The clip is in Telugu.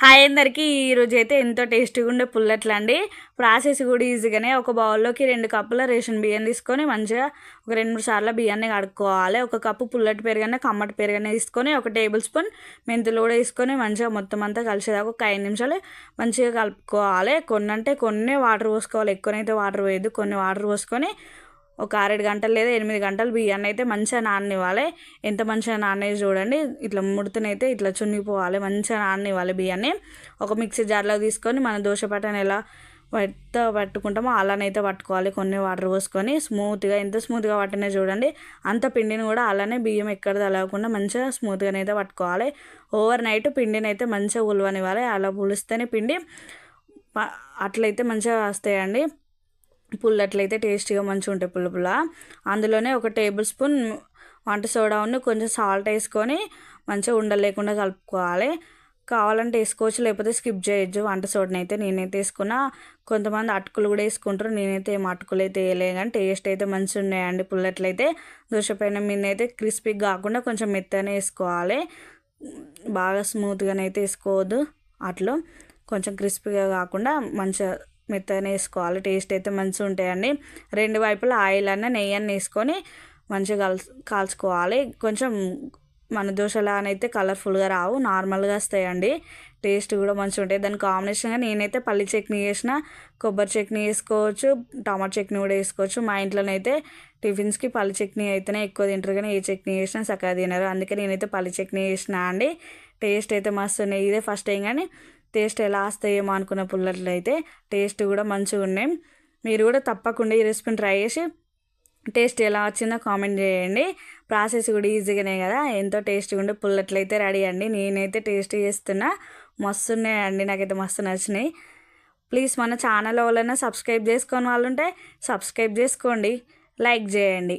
హాయ్ అందరికీ. ఈరోజు అయితే ఎంతో టేస్టీగా ఉండే పుల్లట్లు అండి ప్రాసెస్ కూడా ఈజీగానే ఒక బౌల్లోకి రెండు కప్పుల రేషన్ బియ్యం తీసుకొని మంచిగా ఒక రెండు మూడు సార్లు బియ్యాన్ని కడుక్కోవాలి. ఒక కప్పు పుల్లటి పెరుగనే కమ్మటి పెరుగనే తీసుకొని ఒక టేబుల్ స్పూన్ మెంతులు కూడా తీసుకొని మంచిగా మొత్తం అంతా కలిసేదాకా ఒక ఐదు నిమిషాలు మంచిగా కలుపుకోవాలి. కొన్ని అంటే కొన్ని వాటర్ పోసుకోవాలి. ఎక్కువనైతే వాటర్ పోయద్దు. కొన్ని వాటర్ పోసుకొని ఒక ఆరేడు గంటలు లేదా ఎనిమిది గంటలు బియ్యాన్ని అయితే మంచిగా నాననివ్వాలి. ఎంత మంచిగా నానేది చూడండి. ఇట్లా ముడతనైతే ఇట్లా చున్నిపోవాలి. మంచిగా నాననివ్వాలి బియ్యాన్ని. ఒక మిక్సీ జార్లో తీసుకొని మన దోశ పట్టని ఎలా పట్ట పట్టుకుంటామో అలానైతే పట్టుకోవాలి. కొన్ని వాటర్ పోసుకొని స్మూత్గా ఎంత స్మూత్గా పట్టినా చూడండి. అంత పిండిని కూడా అలానే బియ్యం ఎక్కడ తలగకుండా మంచిగా స్మూత్గానైతే పట్టుకోవాలి. ఓవర్ నైట్ పిండిని అయితే మంచిగా ఉలవనివ్వాలి. అలా పులిస్తేనే పిండి అట్లయితే మంచిగా వస్తాయండి. పుల్లట్లయితే టేస్టీగా మంచిగా ఉంటాయి పుల్ల పుల్ల. అందులోనే ఒక టేబుల్ స్పూన్ వంట సోడా కొంచెం సాల్ట్ వేసుకొని మంచిగా ఉండలేకుండా కలుపుకోవాలి. కావాలంటే వేసుకోవచ్చు లేకపోతే స్కిప్ చేయొచ్చు వంట సోడని అయితే నేనైతే వేసుకున్నా. కొంతమంది అటుకులు కూడా వేసుకుంటారు నేనైతే ఏం అటుకులు అయితే వేయలేదు. కానీ టేస్ట్ అయితే మంచిగా ఉన్నాయండి పుల్లట్లయితే. దోశపైన మీద అయితే క్రిస్పీగా కాకుండా కొంచెం మెత్తనే వేసుకోవాలి. బాగా స్మూత్గానైతే వేసుకోవద్దు అట్లు. కొంచెం క్రిస్పీగా కాకుండా మంచిగా మెత్తగా వేసుకోవాలి. టేస్ట్ అయితే మంచిగా ఉంటాయండి. రెండు వైపులా ఆయిల్ అన్న నెయ్యి అన్న వేసుకొని మంచిగా కాల్ కాల్చుకోవాలి. కొంచెం మన దోశలానైతే కలర్ఫుల్గా రావు నార్మల్గా వస్తాయండి. టేస్ట్ కూడా మంచిగా ఉంటాయి. దాని కాంబినేషన్గా నేనైతే పల్లి చట్నీ చేసిన కొబ్బరి చట్నీ వేసుకోవచ్చు టమాటో చట్నీ కూడా వేసుకోవచ్చు. మా ఇంట్లోనైతే టిఫిన్స్కి పల్లి చట్నీ అయితేనే ఎక్కువ తింటారు కానీ ఏ చట్నీ వేసినా చక్కగా తినరు. అందుకే నేనైతే పల్లి చట్నీ చేసిన అండి. టేస్ట్ అయితే మస్తు ఉన్నాయి. ఇదే ఫస్ట్ టైం కానీ టేస్ట్ ఎలా వస్తాయేమో అనుకున్న పుల్లట్లు అయితే టేస్ట్ కూడా మంచిగా ఉన్నాయి. మీరు కూడా తప్పకుండా ఈ రెసిపీని ట్రై చేసి టేస్ట్ ఎలా వచ్చిందో కామెంట్ చేయండి. ప్రాసెస్ కూడా ఈజీగానే కదా. ఎంతో టేస్ట్గా ఉండే పుల్లట్లు అయితే రెడీ అండి. నేనైతే టేస్ట్ చేస్తున్నా. మస్తు ఉన్నాయండి. నాకైతే మస్తు నచ్చినాయి. ప్లీజ్ మన ఛానల్ ఎవరైనా సబ్స్క్రైబ్ చేసుకొని వాళ్ళు ఉంటే సబ్స్క్రైబ్ చేసుకోండి. లైక్ చేయండి.